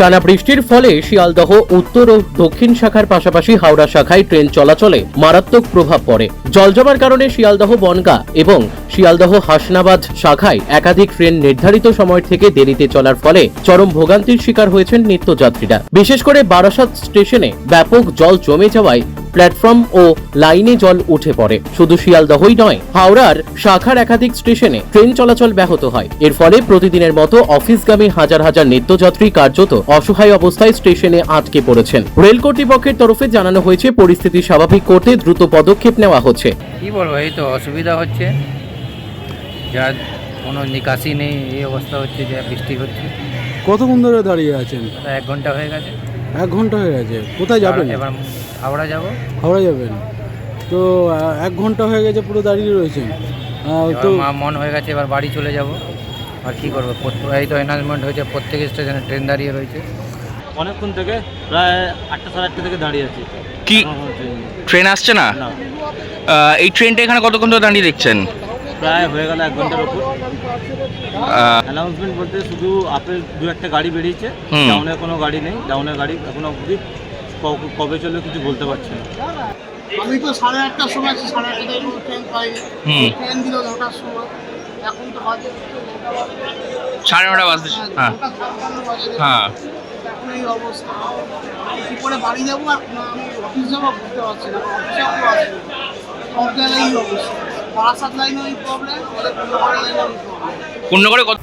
টানা বৃষ্টির ফলে শিয়ালদহ, উত্তর ও দক্ষিণ শাখার পাশাপাশি হাওড়া শাখায় ট্রেন চলাচলে মারাত্মক প্রভাব পড়ে। জল জমার কারণে শিয়ালদহ, বনগা এবং শিয়ালদহ, হাসনাবাদ শাখায় একাধিক ট্রেন নির্ধারিত সময় থেকে দেরিতে চলার ফলে চরম ভোগান্তির শিকার হয়েছেন নিত্যযাত্রীরা। বিশেষ করে বারাসাত স্টেশনে ব্যাপক জল জমে যাওয়ায় প্ল্যাটফর্ম ও লাইনে জল উঠে পড়ে। শুধু শিয়ালদহই নয় হাওড়ার শাখার একাধিক স্টেশনে ট্রেন চলাচল ব্যাহত হয়। এর ফলে প্রতিদিনের মতো অফিসগামী হাজার হাজার নিত্যযাত্রী কার্যত অসহায় অবস্থায় স্টেশনে আটকে পড়েছেন। রেল কর্তৃপক্ষের তরফে জানানো হয়েছে পরিস্থিতি স্বাভাবিক করতে দ্রুত পদক্ষেপ নেওয়া হচ্ছে। কী বলব এই তো অসুবিধা হচ্ছে। যা কোনো নিকাশি নেই এই অবস্থা হচ্ছে যা বৃষ্টি হচ্ছে। কতক্ষণ ধরে দাঁড়িয়ে আছেন? এক ঘণ্টা হয়ে গেছে। এক ঘণ্টা হয়ে গেছে। কোথায় যাবেন? এবার হাওড়া যাব? হাওড়া যাবেন। তো এক ঘণ্টা হয়ে গেছে পুরো দাঁড়িয়ে রয়েছেন। তো মন হয়ে গেছে এবার বাড়ি চলে যাব। আর কি করব? এই তো অ্যানাউন্সমেন্ট হয়েছে প্রত্যেক স্টেশনে ট্রেন দাঁড়িয়ে রয়েছে। অনেকক্ষণ থেকে প্রায় আটটা সাড়ে আটটা থেকে দাঁড়িয়ে আছি। কি? ট্রেন আসছে না? না। এই ট্রেনটা এখানে কতক্ষণ ধরে দাঁড়িয়ে দেখছেন? প্রায় হয়ে গেল এক ঘণ্টার ওপর আহ, অ্যানাউন্সমেন্ট বলতে শুধু আপেল দু একটা গাড়ি বেরিয়েছে। ডাউনের কোনো গাড়ি নেই। ডাউনের গাড়ি এখনও অবধি কবে চলবে কিছু বলতে পারছি না। আমি তো সাড়ে আটটার সময় আছি সাড়ে আটটায় কোনো ট্রেন পাইনি। ট্রেন দিল নটার সময়। এখন তো বাজে সাড়ে নটা বাজতে হ্যাঁ নটা বাজে হ্যাঁ। এখন এই অবস্থা। কি করে বাড়ি যাব আর আমি অফিস যাব বুঝতে পারছি না অফিসে আমি আসব সব জায়গায় এই অবস্থা। বারাসাত লাইনে ওই প্রবলেম আমাদের পুরোপাড়া লাইনে ওই প্রবলেম পূর্ণ করে কত